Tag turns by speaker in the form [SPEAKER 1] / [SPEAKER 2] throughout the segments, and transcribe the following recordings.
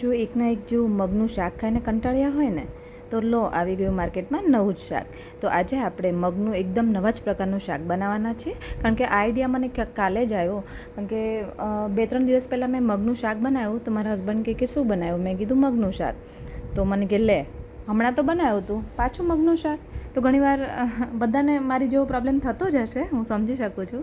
[SPEAKER 1] જો એકના એક જેવું મગનું શાક ખાઈને કંટાળ્યા હોય ને, તો લો આવી ગયું માર્કેટમાં નવું જ શાક. તો આજે આપણે મગનું એકદમ નવા જ પ્રકારનું શાક બનાવવાના છીએ. કારણ કે આ આઈડિયા મને કાલે જ આવ્યો. કારણ કે બે ત્રણ દિવસ પહેલાં મેં મગનું શાક બનાવ્યું. તો મારા હસબન્ડ કહે કે, શું બનાવ્યું? મેં કીધું, મગનું શાક. તો મને કે, લે, હમણાં તો બનાવ્યું હતું પાછું મગનું શાક. તો ઘણીવાર બધાને મારી જેવો પ્રોબ્લેમ થતો જ હશે. હું સમજી શકું છું.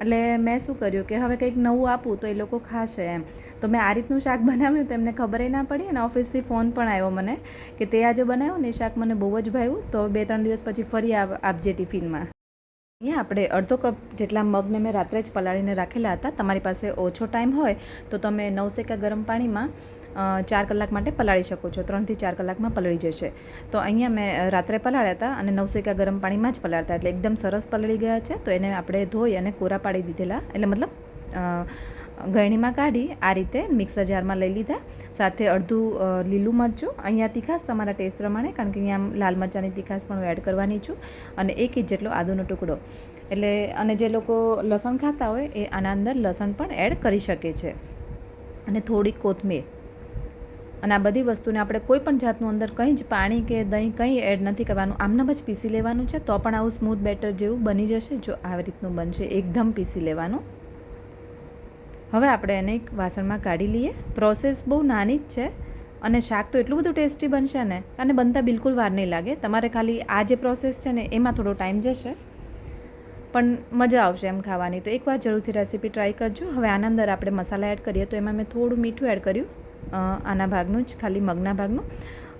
[SPEAKER 1] એટલે મેં શું કર્યું કે હવે કંઈક નવું આપું તો એ લોકો ખાશે એમ. તો મેં આ રીતનું શાક બનાવ્યું તો એમને ખબર ના પડી અને ઓફિસથી ફોન પણ આવ્યો મને કે તે આજે બનાવ્યું ને એ શાક મને બહુ જ ભાવ્યું, તો બે ત્રણ દિવસ પછી ફરી આપ- આપજે ટિફિનમાં. અહીંયા આપણે અડધો કપ જેટલા મગને મેં રાત્રે જ પલાળીને રાખેલા હતા. તમારી પાસે ઓછો ટાઈમ હોય તો તમે નવસેકા ગરમ પાણીમાં ચાર કલાક માટે પલાળી શકો છો. ત્રણથી ચાર કલાકમાં પલળી જશે. તો અહીંયા મેં રાત્રે પલાળ્યા હતા અને નવસેકા ગરમ પાણીમાં જ પલાળતા એટલે એકદમ સરસ પલળી ગયા છે. તો એને આપણે ધોઈ અને કોરા પાડી દીધેલા. એટલે મતલબ ગળણીમાં કાઢી આ રીતે મિક્સર જારમાં લઈ લીધા. સાથે અડધું લીલું મરચું. અહીંયા તીખાશ તમારા ટેસ્ટ પ્રમાણે, કારણ કે અહીંયા લાલ મરચાંની તીખાસ પણ હું એડ કરવાની છું. અને એક ઇંચ જેટલો આદુનો ટુકડો. એટલે, અને જે લોકો લસણ ખાતા હોય એ આના અંદર લસણ પણ એડ કરી શકે છે. અને થોડી કોથમીર. અને આ બધી વસ્તુને આપણે કોઈ પણ જાતનું અંદર કંઈ જ પાણી કે દહીં કંઈ એડ નથી કરવાનું. આમનામ જ પીસી લેવાનું છે. તો પણ આવું સ્મૂથ બેટર જેવું બની જશે જો આવી રીતનું બનશે. એકદમ પીસી લેવાનું. હવે આપણે એને એક વાસણમાં કાઢી લઈએ. પ્રોસેસ બહુ નાની જ છે અને શાક તો એટલું બધું ટેસ્ટી બનશે ને? અને બનતા બિલકુલ વાર નહીં લાગે. તમારે ખાલી આ જે પ્રોસેસ છે ને, એમાં થોડો ટાઈમ જશે. પણ મજા આવશે એમ ખાવાની. તો એકવાર જરૂરથી રેસીપી ટ્રાય કરજો. હવે આના અંદર આપણે મસાલા એડ કરીએ તો એમાં મેં થોડું મીઠું એડ કર્યું. આના ભાગનું જ, ખાલી મગના ભાગનું.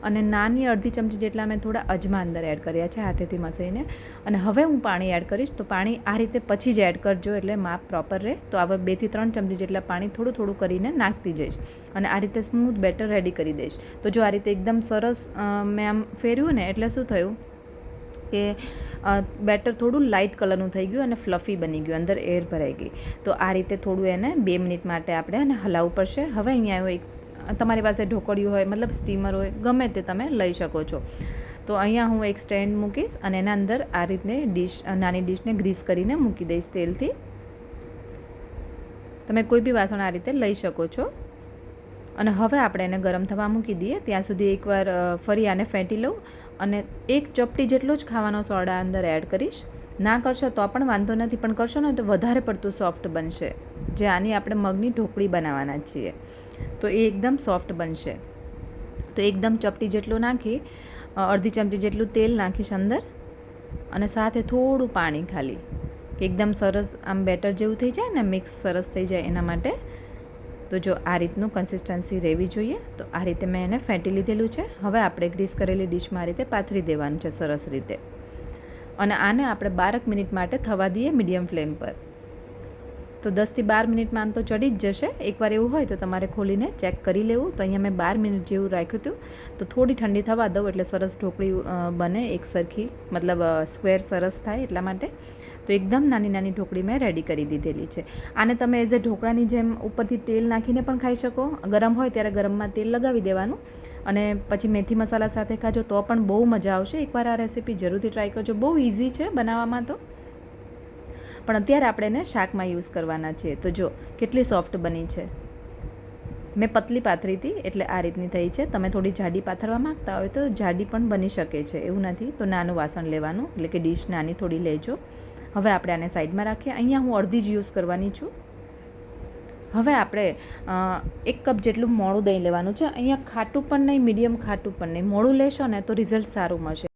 [SPEAKER 1] અને નાની અડધી ચમચી જેટલા મેં થોડા અજમા અંદર એડ કર્યા છે હાથેથી મસળીને. અને હવે હું પાણી એડ કરીશ, તો પાણી આ રીતે પછી જ એડ કરજો એટલે માપ પ્રોપર રહે. તો હવે બેથી ત્રણ ચમચી જેટલા પાણી થોડું થોડું કરીને નાખતી જઈશ. અને આ રીતે સ્મૂથ બેટર રેડી કરી દઈશ. તો જો આ રીતે એકદમ સરસ મેં આમ ફેર્યું ને એટલે શું થયું કે બેટર થોડું લાઇટ કલરનું થઈ ગયું અને ફ્લફી બની ગયું, અંદર એર ભરાઈ ગઈ. તો આ રીતે થોડું એને બે મિનિટ માટે આપણે એને હલાવવું પડશે. હવે અહીંયા એક તમારી પાસે ઢોકળિયું હોય, મતલબ સ્ટીમર હોય, ગમે તે તમે લઈ શકો છો. તો અહીંયા હું એક સ્ટેન્ડ મૂકીશ અને એના અંદર આ રીતને ડીશ નાની ડીશને ગ્રીસ કરીને મૂકી દઈશ તેલથી. તમે કોઈ બી વાસણ આ રીતે લઈ શકો છો. અને હવે આપણે એને ગરમ થવા મૂકી દઈએ. ત્યાં સુધી એકવાર ફરી આને ફેંટી લઉં અને એક ચપટી જેટલો જ ખાવાનો સોડા અંદર એડ કરીશ. ના કરશો તો પણ વાંધો નથી, પણ કરશો ને તો વધારે પડતું સોફ્ટ બનશે. જે આની આપણે મગની ઢોકળી બનાવવાના છીએ. તો એ એકદમ સોફ્ટ બનશે. તો એકદમ ચપટી જેટલું નાખી અડધી ચમચી જેટલું તેલ નાખીશ અંદર અને સાથે થોડું પાણી ખાલી. કે એકદમ સરસ આમ બેટર જેવું થઈ જાય ને, મિક્સ સરસ થઈ જાય એના માટે. તો જો આ રીતનું કન્સિસ્ટન્સી રહેવી જોઈએ, તો આ રીતે મેં એને ફેંટી લીધેલું છે. હવે આપણે ગ્રીસ કરેલી ડીશમાં આ રીતે પાથરી દેવાનું છે સરસ રીતે. અને આને આપણે બારક મિનિટ માટે થવા દઈએ મીડિયમ ફ્લેમ પર. તો દસથી બાર મિનિટમાં આમ તો ચડી જ જશે. એકવાર એવું હોય તો તમારે ખોલીને ચેક કરી લેવું. તો અહીંયા મેં બાર મિનિટ જેવું રાખ્યું હતું. તો થોડી ઠંડી થવા દઉં એટલે સરસ ઢોકળી બને એક સરખી. મતલબ સ્ક્વેર સરસ થાય એટલા માટે. તો એકદમ નાની નાની ઢોકળી મેં રેડી કરી દીધેલી છે. આને તમે એઝ એ ઢોકળાની જેમ ઉપરથી તેલ નાખીને પણ ખાઈ શકો. ગરમ હોય ત્યારે ગરમમાં તેલ લગાવી દેવાનું. અને પછી મેથી મસાલા સાથે ખાજો તો પણ બહુ મજા આવશે. એકવાર આ રેસીપી જરૂરથી ટ્રાય કરજો. બહુ ઇઝી છે બનાવવામાં તો. પણ અત્યારે આપણે એને શાકમાં યુઝ કરવાના છીએ. તો જો, કેટલી સોફ્ટ બની છે. મેં પતલી પાથરી હતી, એટલે આ રીતની થઈ છે. તમે થોડી જાડી પાથરવા માંગતા હોય તો જાડી પણ બની શકે છે, એવું નથી. તો નાનું વાસણ લેવાનું, એટલે કે ડીશ નાની થોડી લેજો. હવે આપણે આને સાઈડમાં રાખીએ. અહીંયા હું અડધી જ યુઝ કરવાની છું. હવે આપણે એક કપ જેટલું મોળું દહીં લેવાનું છે. અહીંયા ખાટું પણ નહીં, મીડિયમ ખાટું પણ નહીં. મોળું લેશો ને તો રિઝલ્ટ સારું મળશે.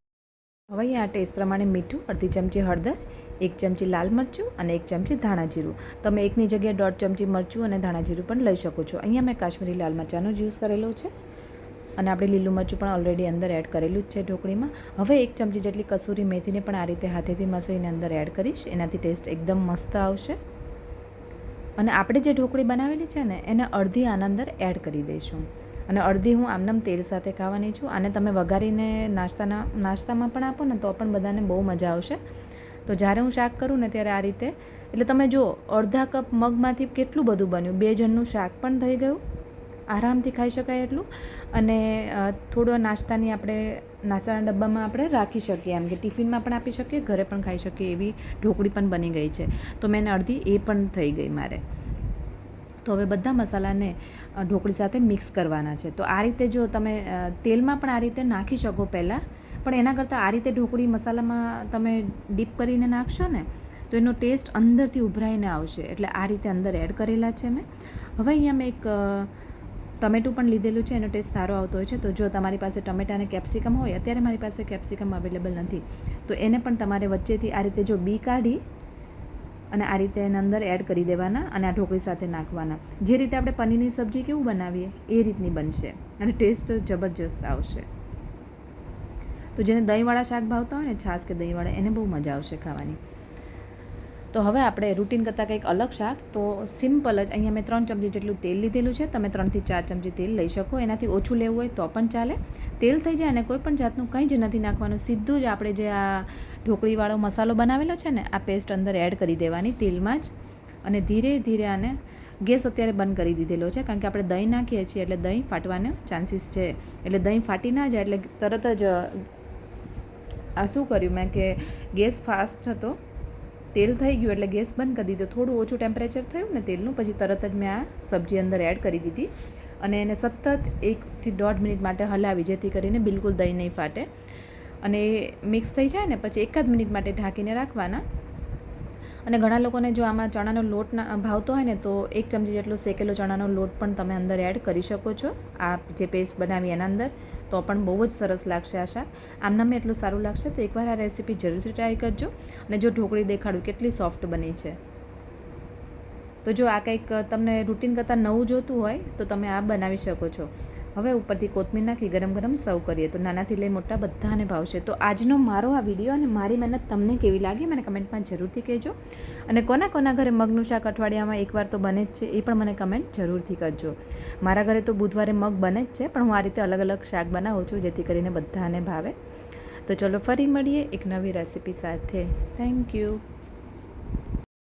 [SPEAKER 1] હવે અહીંયા ટેસ્ટ પ્રમાણે મીઠું, અડધી ચમચી હળદર એક ચમચી લાલ મરચું અને એક ચમચી ધાણા જીરું. તમે એકની જગ્યાએ દોઢ ચમચી મરચું અને ધાણા જીરું પણ લઈ શકો છો. અહીંયા મેં કાશ્મીરી લાલ મરચાંનો જ યુઝ કરેલો છે અને આપણે લીલું મરચું પણ ઓલરેડી અંદર એડ કરેલું જ છે ઢોકળીમાં. હવે એક ચમચી જેટલી કસૂરી મેથીને પણ આ રીતે હાથેથી મસળીને અંદર એડ કરીશ. એનાથી ટેસ્ટ એકદમ મસ્ત આવશે. અને આપણે જે ઢોકળી બનાવેલી છે ને, એને અડધી આના અંદર એડ કરી દઈશું. અને અડધી હું આમનામ તેલ સાથે ખાવાની છું. આને તમે વઘારીને નાસ્તાના નાસ્તામાં પણ આપો ને, તો પણ બધાને બહુ મજા આવશે. તો જ્યારે હું શાક કરું ને ત્યારે આ રીતે. એટલે તમે જુઓ, અડધા કપ મગમાંથી કેટલું બધું બન્યું? બે જણનું શાક પણ થઈ ગયું. આરામથી ખાઈ શકાય એટલું. અને થોડો નાસ્તાની આપણે, નાસ્તાના ડબ્બામાં આપણે રાખી શકીએ. એમ કે ટિફિનમાં પણ આપી શકીએ, ઘરે પણ ખાઈ શકીએ એવી ઢોકળી પણ બની ગઈ છે. તો મેં એને અડધી, એ પણ થઈ ગઈ મારે. તો હવે બધા મસાલાને ઢોકળી સાથે મિક્સ કરવાના છે. તો આ રીતે જો તમે તેલમાં પણ આ રીતે નાખી શકો પહેલાં. પણ એના કરતાં આ રીતે ઢોકળી મસાલામાં તમે ડીપ કરીને નાખશો ને, તો એનો ટેસ્ટ અંદરથી ઉભરાઈને આવશે. એટલે આ રીતે અંદર એડ કરેલા છે મેં. હવે અહીંયા મેં એક ટમેટું પણ લીધેલું છે, એનો ટેસ્ટ સારો આવતો હોય છે. તો જો તમારી પાસે ટમેટા અને કેપ્સિકમ હોય, અત્યારે મારી પાસે કેપ્સિકમ અવેલેબલ નથી. તો એને પણ તમારે વચ્ચેથી આ રીતે જો બી કાઢી અને આ રીતે એના અંદર એડ કરી દેવાના અને આ ઢોકળી સાથે નાખવાના. જે રીતે આપણે પનીરની સબ્જી કેવું બનાવીએ, એ રીતની બનશે અને ટેસ્ટ જબરજસ્ત આવશે. તો જેને દહીંવાળા શાક ભાવતા હોય ને છાશ કે દહીંવાળા, એને બહુ મજા આવશે ખાવાની. તો હવે આપણે રૂટીન કરતાં કંઈક અલગ શાક. તો સિમ્પલ જ, અહીંયા મેં ત્રણ ચમચી જેટલું તેલ લીધેલું છે. તમે ત્રણથી ચાર ચમચી તેલ લઈ શકો. એનાથી ઓછું લેવું હોય તો પણ ચાલે. તેલ થઈ જાય અને કોઈ પણ જાતનું કંઈ જ નથી નાખવાનું. સીધું જ આપણે જે આ ઢોકળીવાળો મસાલો બનાવેલો છે ને, આ પેસ્ટ અંદર એડ કરી દેવાની તેલમાં જ. અને ધીરે ધીરે આને ગેસ અત્યારે બંધ કરી દીધેલો છે, કારણ કે આપણે દહીં નાખીએ છીએ એટલે દહીં ફાટવાનો ચાન્સીસ છે. એટલે દહીં ફાટી ના જાય એટલે તરત જ આ શું કર્યું? મેં કે ગેસ ફાસ્ટ હતો. તેલ થઈ ગયું એટલે ગેસ બંધ કરી દીધો. થોડું ઓછું ટેમ્પરેચર થયું ને તેલનું, પછી તરત જ મેં આ સબ્જી અંદર એડ કરી દીધી. અને એને સતત એકથી દોઢ મિનિટ માટે હલાવી, જેથી કરીને બિલકુલ દહીં નહીં ફાટે. અને એ મિક્સ થઈ જાય ને, પછી એકાદ મિનિટ માટે ઢાંકીને રાખવાના. અને ઘણા લોકોને જો આમાં ચણાનો લોટ ભાવતો હોય ને, તો એક ચમચી જેટલો શેકેલો ચણાનો લોટ પણ તમે અંદર એડ કરી શકો છો. આ જે પેસ્ટ બનાવી એના અંદર, તો પણ બહુ જ સરસ લાગશે આ શાક આમનામાં એટલું સારું લાગશે, તો એકવાર આ રેસીપી જરૂરથી ટ્રાય કરજો. અને જો ઢોકળી દેખાડું કેટલી સોફ્ટ બની છે. તો જો આ કંઈક તમને રૂટીન કરતાં નવું જોતું હોય, તો તમે આ બનાવી શકો છો. હવે ઉપરથી કોથમીર નાખી, ગરમ ગરમ સર્વ કરીએ. તો નાનાથી લઈ મોટા બધાને ભાવશે. તો આજનો મારો આ વીડિયો અને મારી મહેનત તમને કેવી લાગી, મને કમેન્ટમાં જરૂરથી કહેજો. અને કોના કોના ઘરે મગનું શાક અઠવાડિયામાં એકવાર તો બને જ છે, એ પણ મને કમેન્ટ જરૂરથી કરજો. મારા ઘરે તો બુધવારે મગ બને જ છે, પણ હું આ રીતે અલગ અલગ શાક બનાવું છું, જેથી કરીને બધાને ભાવે. તો ચલો ફરી મળીએ એક નવી રેસીપી સાથે. Thank you